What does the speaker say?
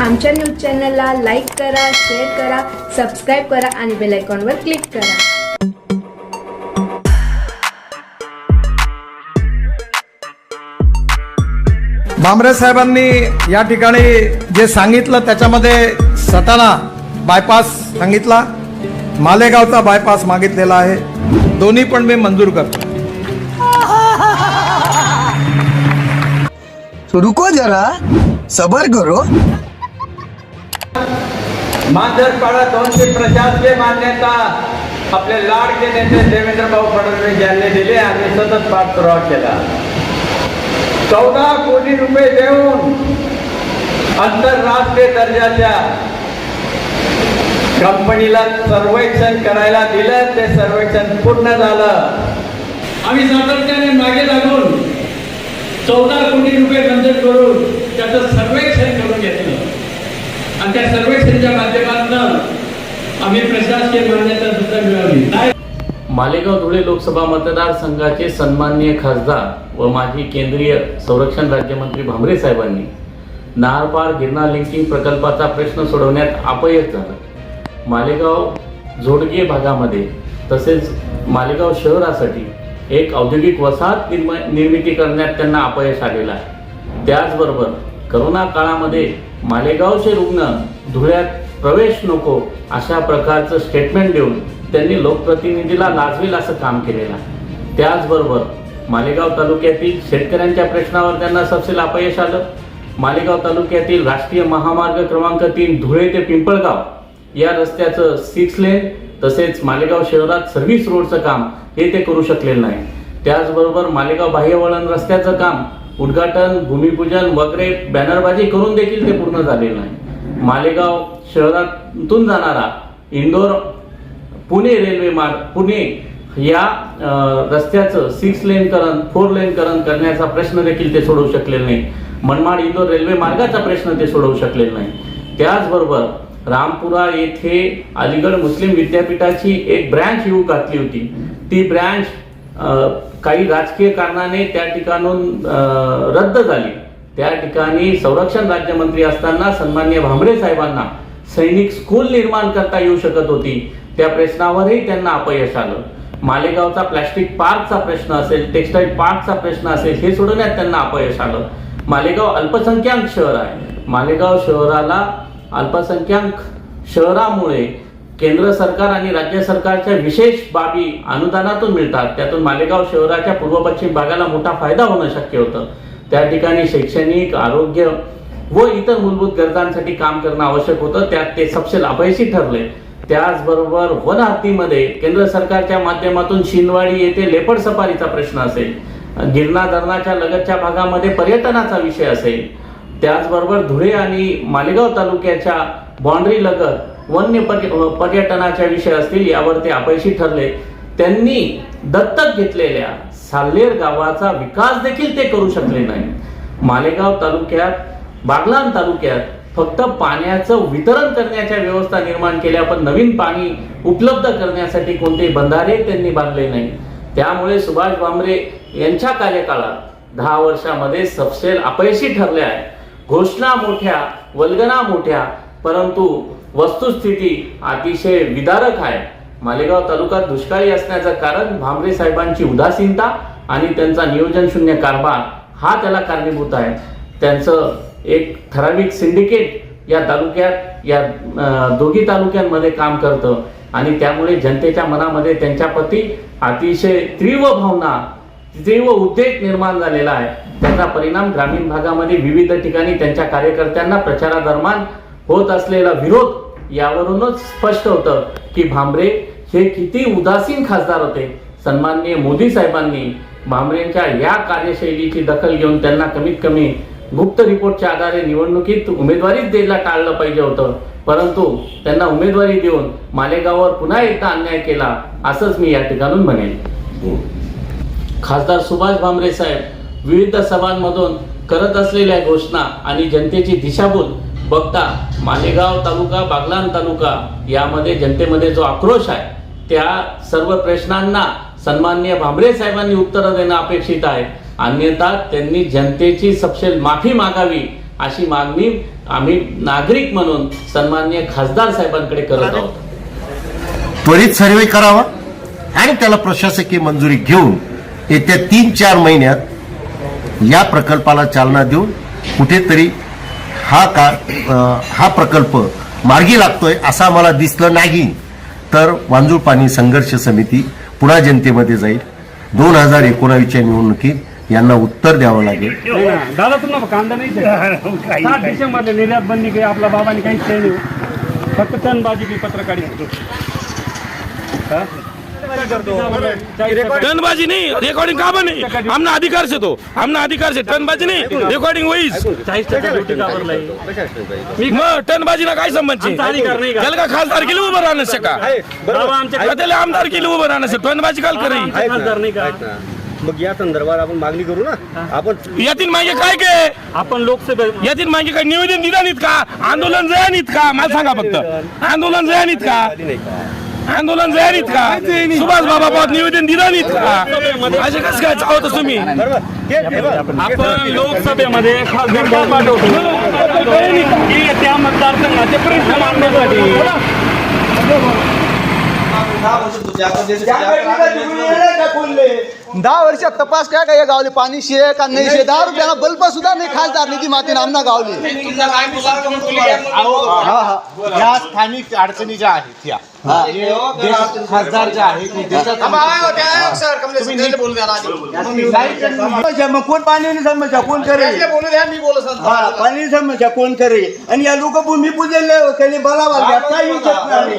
आमच्या न्यूज चॅनलला लाईक करा शेअर करा सबस्क्राईब करा आणि बेल आयकॉनवर क्लिक करा. भामरे साहेबांनी या ठिकाणी जे सांगितलं त्याच्यामध्ये सटाणा बायपास सांगितला मालेगावचा बायपास मागितलेला आहे. दोन्ही पण मी मंजूर करतो. तो रुको जरा सबर करो. मांजरपाडा दोनशे प्रशासकीय मान्यता आपले लाडके नेते देवेंद्र भाऊ फडणवीस यांनी दिले आणि सतत पाठपुरावा केला. चौदा कोटी रुपये देऊन आंतरराष्ट्रीय दर्जाच्या कंपनीला सर्वेक्षण करायला दिलं ते सर्वेक्षण पूर्ण झालं. आम्ही सातत्याने मागे लागून चौदा कोटी रुपये मंजूर करून त्याचं सर्वेक्षण करून घेतलं. आणि त्या सर्वेक्षणच्या माध्यमातून आम्ही प्रशासकीय मान्यता सुद्धा मिळवली. मालेगाव धुळे लोकसभा मतदारसंघाचे सन्माननीय खासदार व माजी केंद्रीय संरक्षण राज्यमंत्री भामरे साहेबांनी नारपार गिरणा लिंकिंग प्रकल्पाचा प्रश्न सोडवण्यात अपयश झालं. मालेगाव झोडगे भागामध्ये तसेच मालेगाव शहरासाठी एक औद्योगिक वसाहत निर्म निर्मिती करण्यात त्यांना अपयश आलेलं आहे. त्याचबरोबर करोना काळामध्ये मालेगावचे रुग्ण धुळ्यात प्रवेश नको अशा प्रकारचं स्टेटमेंट देऊन त्यांनी लोकप्रतिनिधीला लाजवेल असं काम केलेलं आहे. त्याचबरोबर मालेगाव तालुक्यातील शेतकऱ्यांच्या प्रश्नावर त्यांना सपसेल अपयश आलं. मालेगाव तालुक्यातील राष्ट्रीय महामार्ग क्रमांक तीन धुळे ते पिंपळगाव या रस्त्याचं सिक्स लेन तसेच मालेगाव शहरात सर्व्हिस रोडचं काम हे ते करू शकलेलं नाही. त्याचबरोबर मालेगाव बाह्यवळण रस्त्याचं काम उद्घाटन भूमिपूजन वगैरे बॅनरबाजी करून देखील ते पूर्ण झालेलं नाही. मालेगाव शहरातून जाणारा इंदोर पुणे रेल्वे मार्ग पुणे या रस्त्याचं सिक्स लेनकरण फोर लेनकरण करण्याचा प्रश्न देखील ते सोडवू शकलेले नाही. मनमाड इंदोर रेल्वे मार्गाचा प्रश्न ते सोडवू शकलेले नाही. त्याचबरोबर रामपुरा येथे अलीगड मुस्लिम विद्यापीठाची एक ब्रँच येऊ घातली होती. ती ब्रँच काही राजकीय कारणाने त्या ठिकाणून रद्द झाली. त्या ठिकाणी संरक्षण राज्यमंत्री असताना सन्मान्य भामरे साहेबांना सैनिक स्कूल निर्माण करता येऊ शकत होती. त्या प्रश्नावरही त्यांना अपयश आलं. मालेगावचा प्लॅस्टिक पार्कचा प्रश्न असेल टेक्स्टाईल पार्कचा प्रश्न असेल हे सोडवण्यात त्यांना अपयश आलं. मालेगाव अल्पसंख्याक शहर आहे. मालेगाव शहराला अल्पसंख्याक शहरामुळे केंद्र सरकार आणि राज्य सरकारच्या विशेष बाबी अनुदानातून मिळतात. त्यातून मालेगाव शहराच्या पूर्व पश्चिम भागाला मोठा फायदा होणं शक्य होतं. त्या ठिकाणी शैक्षणिक आरोग्य व इतर मूलभूत गरजांसाठी काम करणं आवश्यक होतं. त्यात ते सपशेल अपयशी ठरले. त्याचबरोबर वन हत्तीमध्ये केंद्र सरकारच्या माध्यमातून शिंदवाडी येथे लेपड सफारीचा प्रश्न असेल. गिरणा धरणाच्या लगतच्या भागामध्ये पर्यटनाचा विषय असेल. त्याचबरोबर धुळे आणि मालेगाव तालुक्याच्या बाँड्री लगत वन्य पर्यटनाच्या विषय असतील यावर ते अपयशी ठरले. त्यांनी दत्तक घेतलेल्या साल्लेर गावाचा विकास देखील ते करू शकले नाही. मालेगाव तालुक्यात बागलान तालुक्यात फक्त पाण्याचं वितरण करण्याच्या व्यवस्था निर्माण केल्या पण नवीन पाणी उपलब्ध करण्यासाठी कोणतेही बंधारे त्यांनी बांधले नाही. त्यामुळे सुभाष भामरे यांच्या कार्यकाळात दहा वर्षामध्ये सपसेल अपयशी ठरले आहे. घोषणा मोठ्या वल्गना मोठ्या परंतु वस्तुस्थिती अतिशय विदारक आहे. मालेगाव तालुका दुष्काळी असण्याचं कारण भांबरे साहेबांची उदासीनता आणि त्यांचा नियोजन शून्य कारभार हा त्याला कारणीभूत आहे. त्यांचं एक ठराविक सिंडिकेट या तालुक्यात या दोघी तालुक्यांमध्ये काम करतं आणि त्यामुळे जनतेच्या मनामध्ये त्यांच्याप्रती अतिशय तीव्र भावना तीव्र उद्वेग निर्माण झालेला आहे. त्याचा परिणाम ग्रामीण भागामध्ये विविध ठिकाणी त्यांच्या कार्यकर्त्यांना प्रचारादरम्यान होत असलेला विरोध यावरूनच स्पष्ट होतं की भांबरे हे किती उदासीन खासदार होते. सन्माननीय मोदी साहेबांनी भांबरेंच्या या कार्यशैलीची दखल घेऊन त्यांना कमीत कमी गुप्त रिपोर्टच्या आधारे निवडणुकीत उमेदवारीच द्यायला टाळलं पाहिजे होतं. परंतु त्यांना उमेदवारी देऊन मालेगाववर पुन्हा एकदा अन्याय केला असंच मी या ठिकाणून म्हणेन. खासदार सुभाष भामरे साहेब विविध सभांमधून करत असलेल्या घोषणा आणि जनतेची दिशाभूल बघता मालेगाव तालुका बागलान तालुका यामध्ये जनतेमध्ये जो आक्रोश आहे त्या सर्व प्रश्नांना सन्माननीय भामरे साहेबांनी उत्तरं देणं अपेक्षित आहे. अन्यथा त्यांनी जनतेची सपशेल माफी मागावी अशी मागणी आम्ही नागरिक म्हणून सन्माननीय खासदार साहेबांकडे करत आहोत. त्वरित सर्वे करावा आणि त्याला प्रशासकीय मंजुरी घेऊन येत्या तीन चार महिन्यात या प्रकल्पाला चालना देऊन कुठेतरी हा का हा प्रकल्प मार्गी लागतोय असं आम्हाला दिसलं नाही. तर वांजूळ पाणी संघर्ष समिती पुन्हा जनतेमध्ये जाईल. दोन हजार एकोणावीसच्या निवडणुकीत यांना उत्तर द्यावं लागेल. दादा तुम्हाला कांदा नाही निर्यात बंदी काही आपल्या बाबांनी काहीच काही नाही. फक्त तनबाजी पत्रकारी टनबाजी नहीं रिकॉर्डिंग का बनी? हमने अधिकार से तो हमने अधिकार से टनबाजी नहीं रेकॉर्डिंग आहे? मग टनबाजीला काय संबंध का? त्याला का खासदार केली उभं राहणं शका त्याला आमदार केली उभं राहणं टनबाजी काल करी? आमचे खासदार नाही का? मग या संदर्भात आपण मागणी करू ना? आपण यातील मागे काय काय आपण लोकसभेत यातील मागे काय निवेदन दिलं नाहीत का? आंदोलन जयानीत का? मला सांगा फक्त. आंदोलन जयानीत का? आंदोलन जयानीत का? सुभाष बाबा बाबा निवेदन दिलं नाहीत का? असे कसं काय चावत तुम्ही? आपण लोकसभेमध्ये खासदार का पाठवतो. की त्या मतदारसंघाचे प्रश्न मांडण्यासाठी. दहा वर्षात तपास काय काय गावले पाणी शे का नाही शे दहा रुपयाला बल्ब सुद्धा नाही खासदार निधी मातीने आमना गावले हा हा या स्थानिक अडचणी ज्या आहेत या खासदार ज्या आहेत मग कोण पाणी समस्या कोण करे हा, पाणी समस्या कोण करे आणि या लोक भूमी पूजन त्यांनी बलावा घेता येऊ शकत नाही.